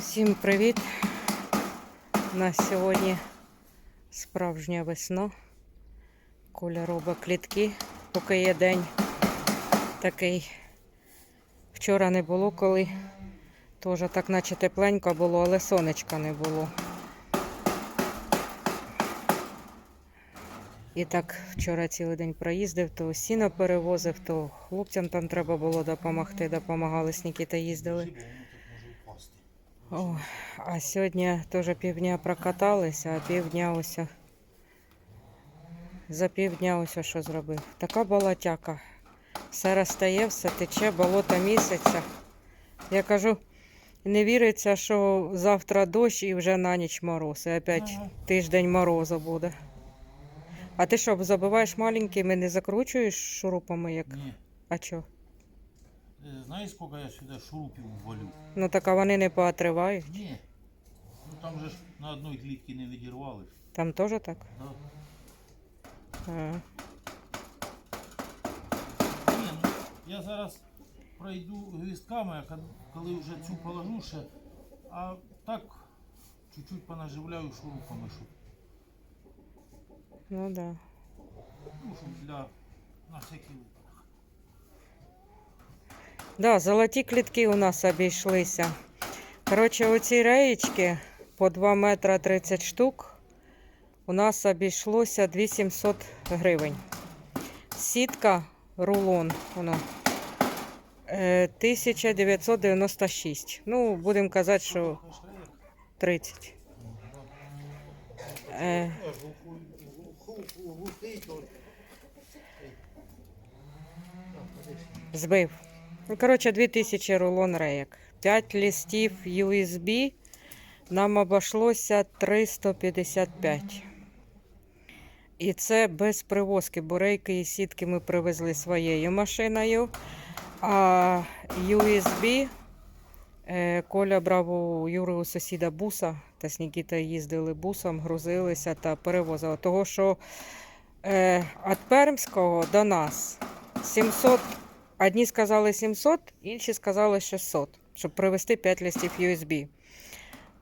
Всім привіт! У нас сьогодні справжня весна. Коля клітки, поки є день такий. Вчора не було коли. Теж так наче тепленько було, але сонечка не було. І так вчора цілий день проїздив, то сіно перевозив, то хлопцям там треба було допомогти, допомагали з Нікіта їздили. О, а сьогодні теж півдня прокаталися, а півдня ось. За півдня ось що зробив. Така болотяка. Все розстає, все тече, болото місяця. Я кажу, не віриться, що завтра дощ і вже на ніч мороз. І опять Ага. тиждень морозу буде. А ти що, забиваєш маленькими, не закручуєш шурупами як? Ні. А чо? Е, Знаєш, скільки я сюди шурупів ввалю? Ну так а вони не поотривають. Ні. Ну там же ж на одній клітці не відірвали. Там теж так? Да? А. Ні, ну я зараз пройду гвістками, коли вже цю положу ще, а так чуть-чуть понаживляю шурупами, щоб, Ну да. ну, щоб для на всякий випадок. Да, золоті клітки у нас обійшлися. Коротше, оці реєчки по 2 метра 30 штук у нас обійшлося 2700 гривень. Сітка, рулон, воно, е, 1996. Ну, будемо казати, що 30. Е, збив. Ну, коротше, 2000 рулон рейок. 5 листів USB нам обійшлося 355. І це без привозки, бо рейки і сітки ми привезли своєю машиною. А USB е, Коля брав у Юри у сусіда буса, та з Нікіта їздили бусом, грузилися та перевозили. Того, що е, від Пермського до нас 700 Одні сказали 700, інші сказали 600, щоб привезти 5 листів USB.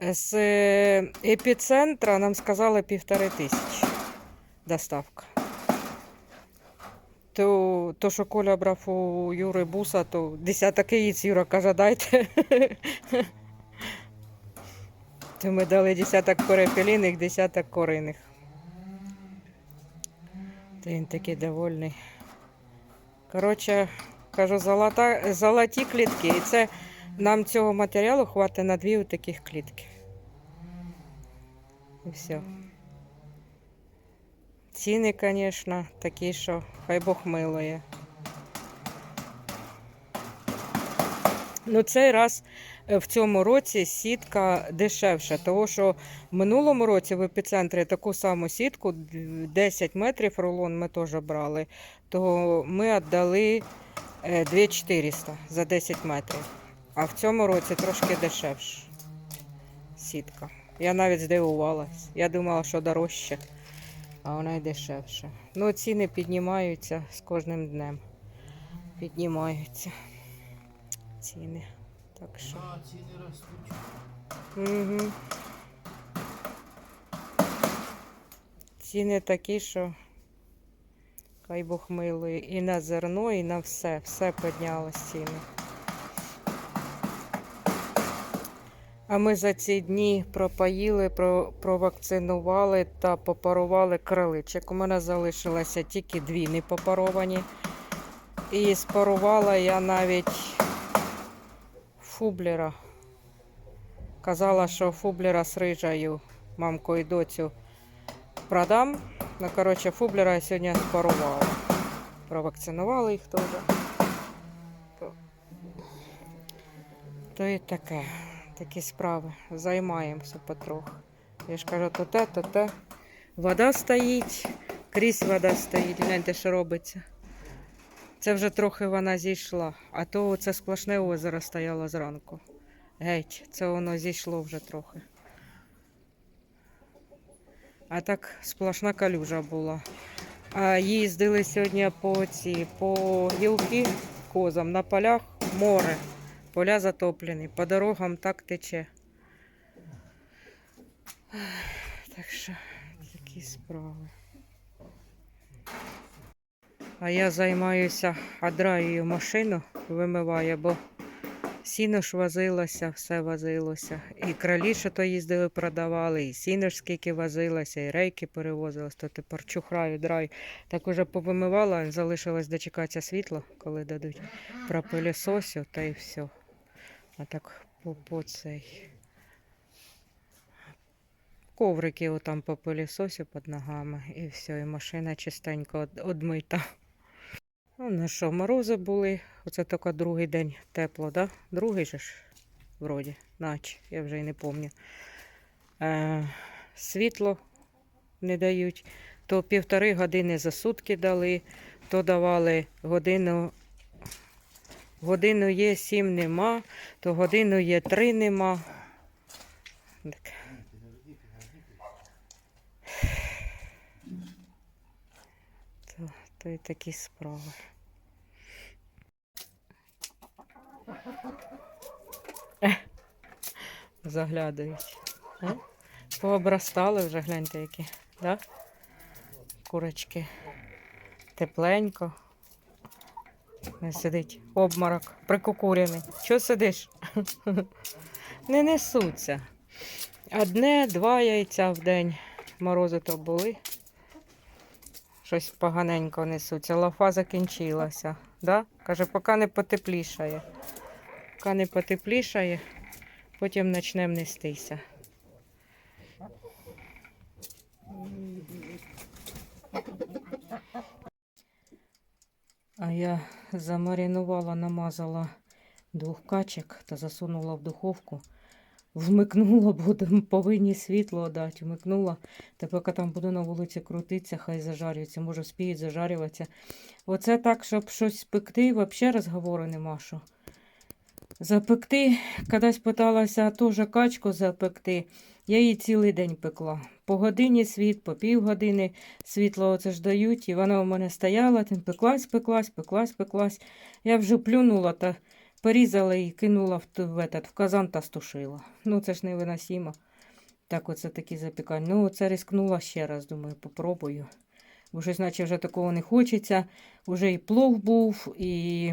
З е, епіцентра нам сказали півтори тисячі доставка. То, то, що Коля брав у Юри буса, то десяток яєць Юра каже, дайте. То ми дали десяток перепеліних, десяток кориних. То він такий довольний. Коротше, кажу, золота, золоті клітки. І це нам цього матеріалу хватить на дві таких клітки. І все. Ціни, звісно, такі, що хай Бог милує. Ну, цей раз е, в цьому році сітка дешевша, тому що в минулому році в епіцентрі таку саму сітку 10 метрів рулон ми теж брали, то ми віддали 2400 за 10 метрів. А в цьому році трошки дешевше сітка. Я навіть здивувалась. Я думала, що дорожче, а вона й дешевша. Ну, ціни піднімаються з кожним днем. Піднімаються ціни. Так що. Ціни ростуть. Угу. Ціни такі, що хай Бог милує. І на зерно, і на все. Все піднялось ціни. А ми за ці дні пропоїли, про, провакцинували та попарували криличок. У мене залишилося тільки дві не попаровані. І спарувала я навіть фублера. Казала, що фублера з рижею, мамку і доцю продам. Ну, коротше, фублера я сьогодні спарувала. Провакцинували їх теж. То, то і таке. Такі справи. Займаємося потроху. Я ж кажу, то те, то те. Вода стоїть, крізь вода стоїть. Гляньте, що робиться. Це вже трохи вона зійшла, а то це сплошне озеро стояло зранку. Геть, це воно зійшло вже трохи. А так сплошна калюжа була. А їздили сьогодні по ці, по гілки козам на полях море. Поля затоплені, по дорогам так тече. Так що такі справи. А я займаюся адраєю машину, вимиваю, бо сіно ж возилося, все возилося. І кралі, то їздили, продавали, і сіно ж скільки возилося, і рейки перевозилось, то тепер чухраю, драю. Так уже повимивала, залишилось дочекатися світла, коли дадуть пропилісосю, та й все. А так по, по цей. Коврики отам по пилісосі під ногами, і все, і машина чистенько од- одмита. Ну, що, морози були. Оце тільки другий день тепло, да? Другий же ж, вроді, наче, я вже й не пам'ятаю. Е, світло не дають. То півтори години за сутки дали, то давали годину. Годину є, сім нема, то годину є три нема. Так. То, то такі справи. Заглядають. Пообрастали вже, гляньте які, да? Курочки. Тепленько. Не сидить обморок, прикукурений. Чого сидиш? Не несуться. Одне, два яйця в день. Морози то були. Щось поганенько несуться. Лафа закінчилася. Да? Каже, поки не потеплішає. Поки не потеплішає, потім почнемо нестися. А я замаринувала, намазала двох качок та засунула в духовку. Вмикнула, бо повинні світло дати. Вмикнула. Та поки там буду на вулиці крутитися, хай зажарюється, може спіють зажарюватися. Оце так, щоб щось спекти, взагалі розговору нема що. Запекти, кудись питалася теж качку запекти. Я її цілий день пекла. По годині світ, по півгодини світло оце ж дають, і вона у мене стояла, тим пеклась, пеклась, пеклась, пеклась. Я вже плюнула та порізала і кинула в, в, этот, в казан та стушила. Ну, це ж невиносимо. Так, оце такі запікання. Ну, оце рискнула ще раз, думаю, попробую. Бо щось, вже такого не хочеться. Уже і плов був, і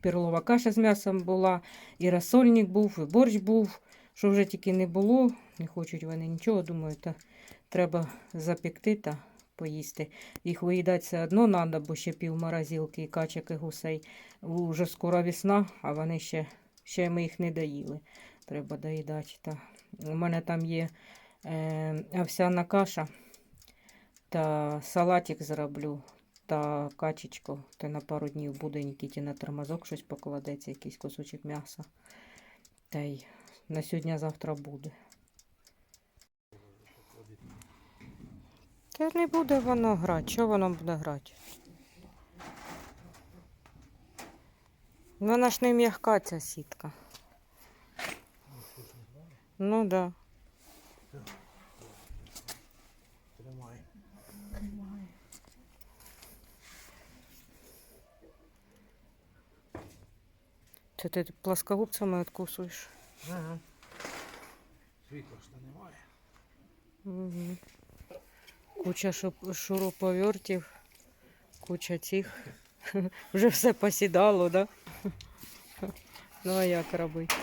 перлова каша з м'ясом була, і розсольник був, і борщ був. Що вже тільки не було, не хочуть вони нічого, думаю, та треба запекти та поїсти. Їх виїдати все одно треба, бо ще пів морозилки і качок і гусей. Уже скоро весна, а вони ще, ще ми їх не доїли. Треба доїдати. Та. У мене там є е, овсяна каша та салатик зроблю. Та качечку, та на пару днів буде Нікіті на тормозок щось покладеться, якийсь кусочок м'яса. Та й на сьогодні-завтра буде. Та не буде воно грати. Що воно буде грати? Вона ж не м'яка ця сітка. Ну да. Тримай. Це ти плоскогубцями відкусуєш. Ага. Світла ж то немає. Угу. Куча шуруповертів, куча цих. Вже все посідало, да? Ну а як робити?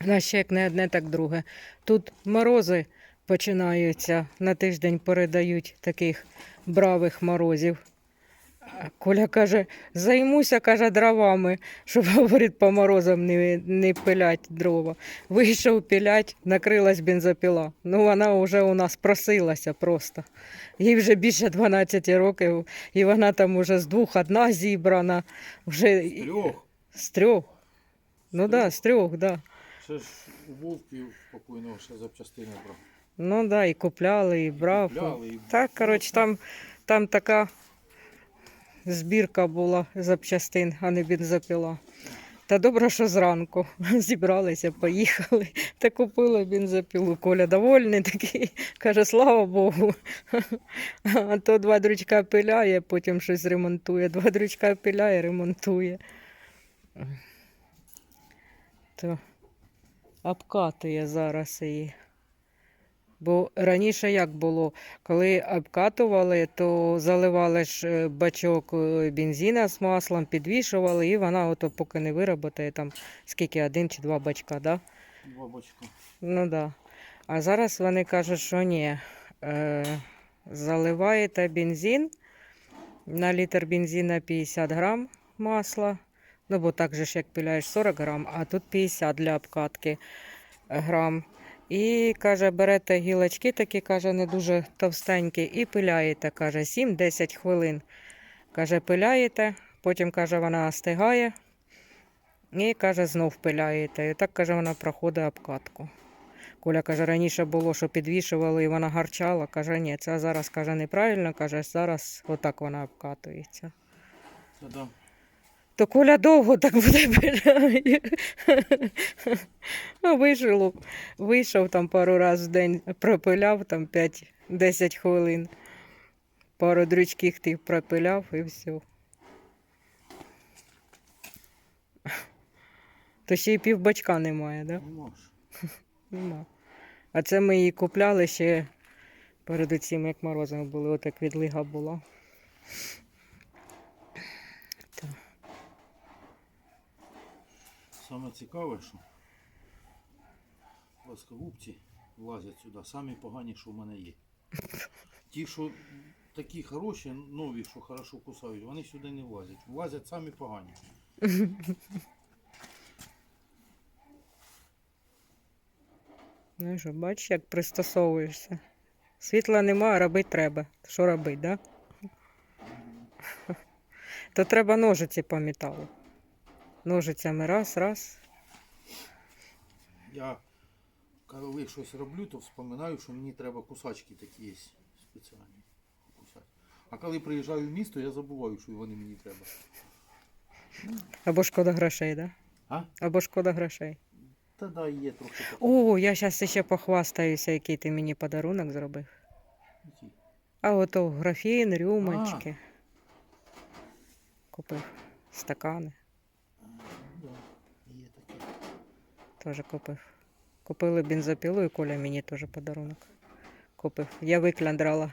На ще як не одне, так друге. Тут морози починаються. На тиждень передають таких бравих морозів. Коля каже, займуся, каже, дровами, щоб, говорить, по морозам не, не пилять дрова. Вийшов пілять, накрилась бензопіла. Ну, вона вже у нас просилася просто. Їй вже більше 12 років, і вона там уже з двох одна зібрана, вже і- Трьох. з трьох. Ну так, з трьох, так. Да. Це ж у Вовки покойного ще запчастини брав. Ну да, і купляли, і брав. Купляли, і- Так, коротше, там, там така збірка була запчастин, а не бензопіла. Та добре, що зранку зібралися, поїхали та купили бензопілу. Коля довольний такий, каже, слава Богу. А то два дрючка пиляє, потім щось ремонтує, два дрючка пиляє, ремонтує. То обкатує зараз її. Бо раніше як було, коли обкатували, то заливали ж е, бачок е, бензина з маслом, підвішували, і вона ото поки не вироботає там скільки, один чи два бачка, да? Два бачка. Ну да. А зараз вони кажуть, що ні. Е, заливаєте бензин, на літр бензина 50 грам масла. Ну, бо так же ж як пиляєш 40 грам, а тут 50 для обкатки грам. І каже, берете гілочки такі, каже, не дуже товстенькі, і пиляєте, каже, 7-10 хвилин. Каже, пиляєте, потім каже, вона остигає. І каже, знов пиляєте. І так каже, вона проходить обкатку. Коля каже, раніше було, що підвішували і вона гарчала. Каже, ні, це зараз каже неправильно, каже, зараз отак вона обкатується. Це да. То Коля довго так буде пиляє. Ну, вийшов, вийшов там пару разів в день, пропиляв там 5-10 хвилин. Пару дрючків тих пропиляв і все. То ще й півбачка немає, так? Да? Нема. А це ми її купляли ще перед цим, як морозами були, отак відлига була. Саме цікаве, що пласкогубці влазять сюди. Самі погані, що в мене є. Ті, що такі хороші, нові, що хорошо кусають, вони сюди не влазять. Влазять самі погані. Ну що, бачиш, як пристосовуєшся. Світла нема, а робити треба. Що робити, да? То треба ножиці по металу. Ножицями раз, раз. Я коли щось роблю, то вспоминаю, що мені треба кусачки такі є спеціальні. Кусати. А коли приїжджаю в місто, я забуваю, що вони мені треба. Або шкода грошей, да? А? Або шкода грошей. Та да, є трохи. О, я зараз ще похвастаюся, який ти мені подарунок зробив. Які. А ото графін, рюмочки. Купив стакани, А, ну да, є таке. Теж купив. Купили бензопілу і Коля мені теж подарунок. Купив. Я викляндрала.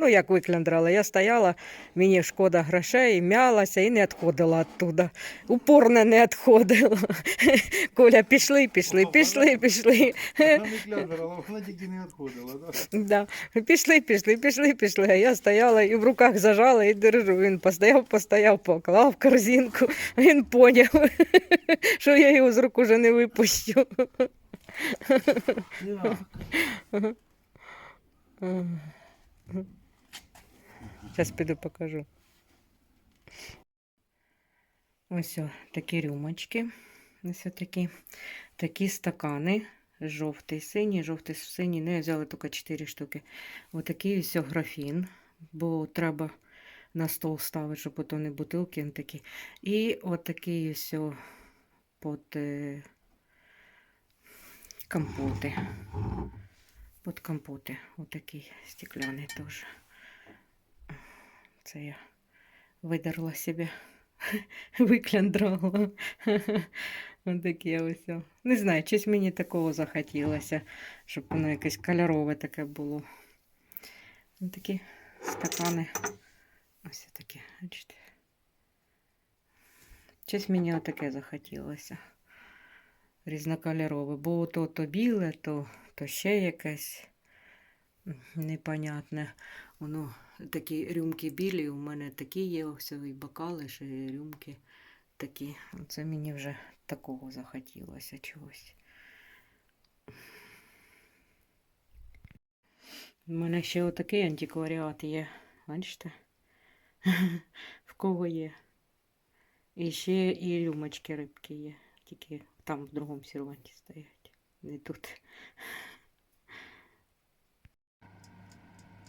Ну, як викляндрала, я стояла, мені шкода грошей, м'ялася і не відходила оттуда. Упорно не відходила. Коля, пішли, пішли, пішли, пішли. Вона не кляндрала, вона тільки не відходила, да? Да. Пішли, пішли, пішли, пішли. А я стояла і в руках зажала і держу. Він постояв, постояв, поклав корзинку. Він поняв, що я його з рук уже не випущу. Так. Зараз піду покажу. Ось о, такі рюмочки. Ось такі. Такі стакани. Жовтий, синій, жовтий, синій. Ну, я взяла тільки 4 штуки. Отакий ось графін, бо треба на стол ставити, щоб ото не бутилки не такі. І отакий ось о під е, компоти. Під компоти. Отакий стекляний теж. Це я видерла себе, викляндрала. Ось. о. Не знаю, щось мені такого захотілося, щоб воно якесь кольорове таке було. Ось такі стакани. Ось такі, бачите. Щось мені отаке захотілося. Різнокольорове. Бо то, то біле, то, то ще якесь непонятне. Воно такі рюмки білі, у мене такі є, і бокали, ще рюмки такі. Це мені вже такого захотілося чогось. У мене ще отакий антикваріат є. Бачите? В кого є. І ще і рюмочки рибки є. Тільки там в другому серванті стоять. Не тут.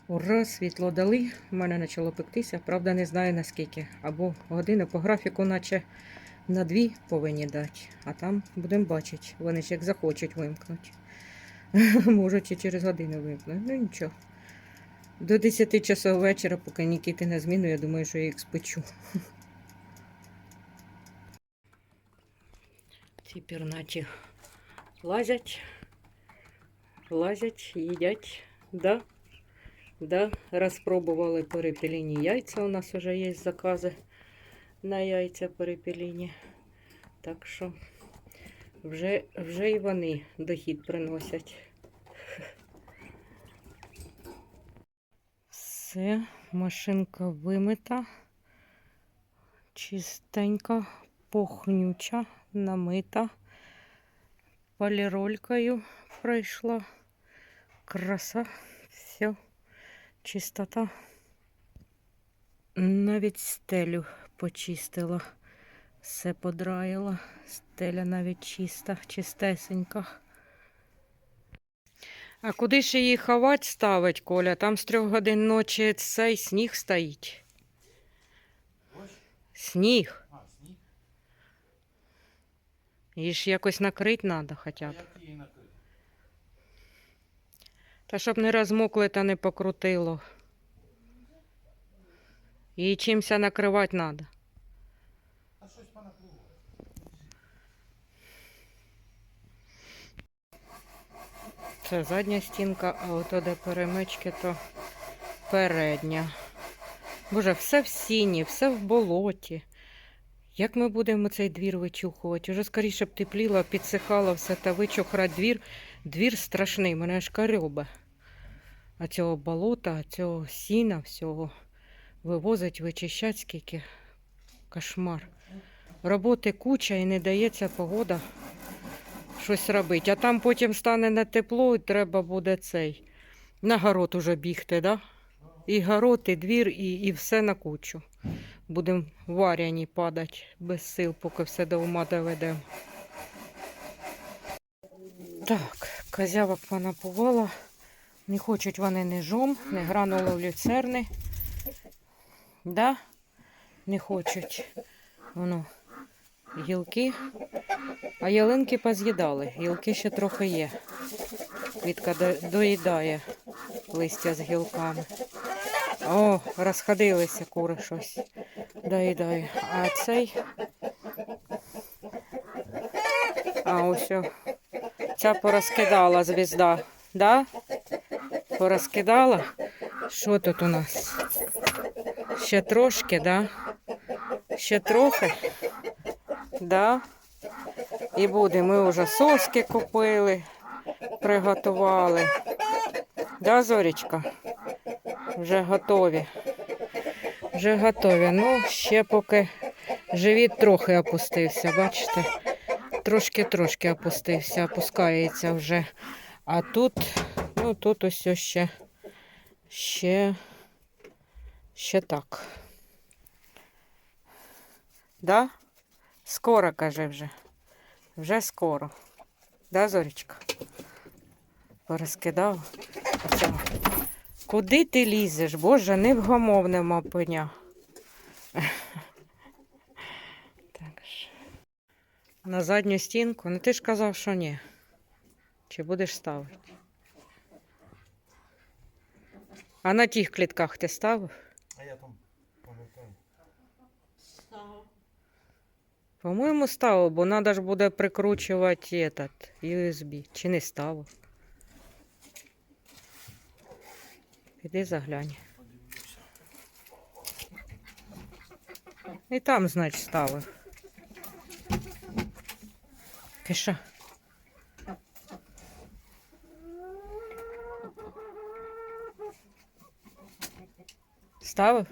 Ура, світло дали. У мене почало пектися. Правда, не знаю наскільки. Або години по графіку, наче на дві повинні дати. А там будемо бачити. Вони ж як захочуть вимкнути. Можуть і через годину вимкнути. Ну нічого. До 10 часов вечора, поки Нікіти на зміну, я думаю, що я їх спечу. Ці пірнаті лазять. лазять, їдять. Да? Да? Розпробували перепіліні яйця. У нас вже є закази на яйця перепіліні. Так що вже, вже і вони дохід приносять. Все, машинка вимита, чистенька, похнюча, намита. Поліролькою пройшла. Краса, все, чистота. Навіть стелю почистила, все подраїла. Стеля навіть чиста, чистесенька. А куди ж її ховать ставить, Коля? Там з трьох годин ночі цей сніг стоїть. Сніг. А, сніг. Її ж якось накрити треба хоча б. як її накрити? Та щоб не розмокли та не покрутило. Її чимся накривати треба. Та щось понакривало. Це задня стінка, а ото де перемички, то передня. Боже, все в сіні, все в болоті. Як ми будемо цей двір вичухувати? Уже скоріше б тепліло, підсихало все та вичухрати двір. Двір страшний, мене аж карьоба. А цього болота, цього сіна всього вивозить, вичищать скільки. Кошмар. Роботи куча і не дається погода щось робити. А там потім стане на тепло і треба буде цей. На город уже бігти, да? І город, і двір, і, і все на кучу. Будемо варяні падати без сил, поки все до ума доведемо. Так, козявок понапувала. Не хочуть вони ні жом, ні гранулу люцерни. Да? Не хочуть. Воно гілки. А ялинки поз'їдали. Гілки ще трохи є. Квітка доїдає листя з гілками. О, розходилися кури щось. Доїдає. А цей. А ось. Ця порозкидала звізда. Да? Порозкидала? Що тут у нас? Ще трошки, да? Ще трохи. Да? І буде. Ми вже соски купили, приготували. Да, Зорічка? Вже готові. Вже готові. Ну, ще поки живіт трохи опустився, бачите? Трошки-трошки опустився, опускається вже. А тут, ну тут ось ще, ще, ще так. Да? Скоро, каже вже. Вже скоро. Да, Зорічка? Порозкидав. Куди ти лізеш? Боже, невгомовне мапеня. Так ж. На задню стінку. Ну ти ж казав, що ні. Чи будеш ставити? А на тих клітках ти ставив? А я там пам'ятаю. По-моєму, ставив, бо треба ж буде прикручувати этот USB. Чи не ставив? Піди заглянь. І там, значить, ставив. Киша. Ставив?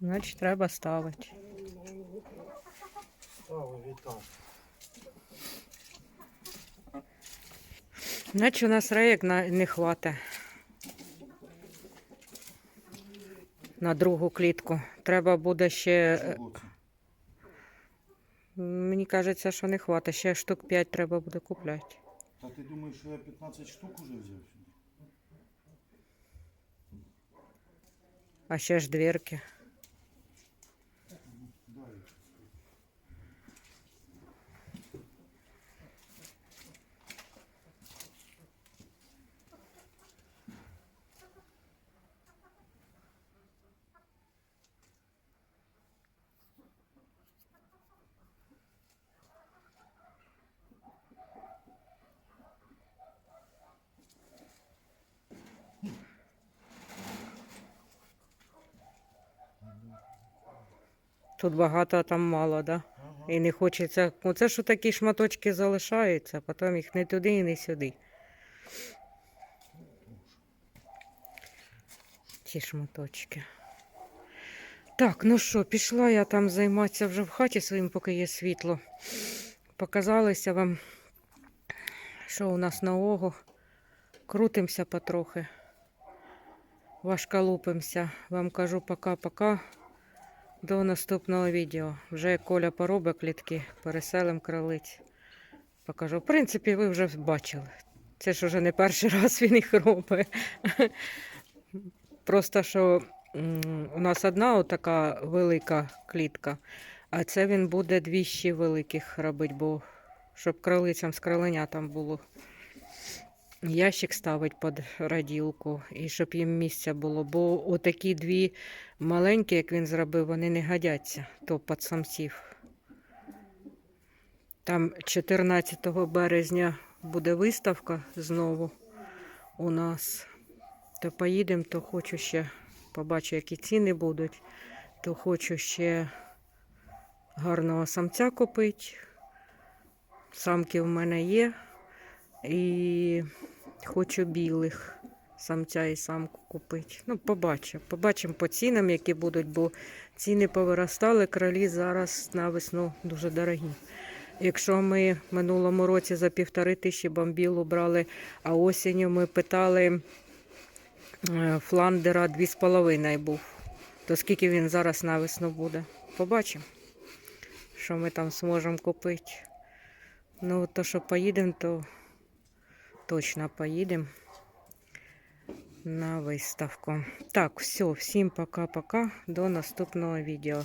Значить, треба ставити. Значить, у нас на, не хватить. На другу клітку. Треба буде ще. Мені кажеться, що не хватить. Ще штук 5 треба буде купляти. Та ти думаєш, що я 15 штук уже взяв сюди? А ще ж дверки. Тут багато, а там мало, да? І не хочеться. Оце що такі шматочки залишаються, потім їх не туди і не сюди. Ті шматочки. Так, ну що, пішла я там займатися вже в хаті своїм, поки є світло. Показалися вам, що у нас нового. Крутимося потрохи. Важколупимося. Вам кажу пока-пока. До наступного відео. Вже Коля поробить клітки, переселим кролиць. Покажу. В принципі, ви вже бачили. Це ж уже не перший раз він їх робить. Просто що у нас одна така велика клітка, а це він буде дві ще великих робити, бо щоб кролицям з кроленятам було. Ящик ставить під раділку, і щоб їм місця було. Бо отакі дві маленькі, як він зробив, вони не годяться, то під самців. Там 14 березня буде виставка знову у нас. То поїдемо, то хочу ще побачу, які ціни будуть. То хочу ще гарного самця купити. Самки в мене є. І хочу білих самця і самку купити. Ну, побачимо. Побачимо по цінам, які будуть, бо ціни повиростали, кролі зараз на весну дуже дорогі. Якщо ми в минулому році за півтори тисячі бомбілу брали, а осінню ми питали е, фландера 2,5 був, то скільки він зараз на весну буде? Побачимо, що ми там зможемо купити. Ну, то, що поїдемо, то точно поїдемо на виставку. Так, все, всім пока-пока. До наступного відео.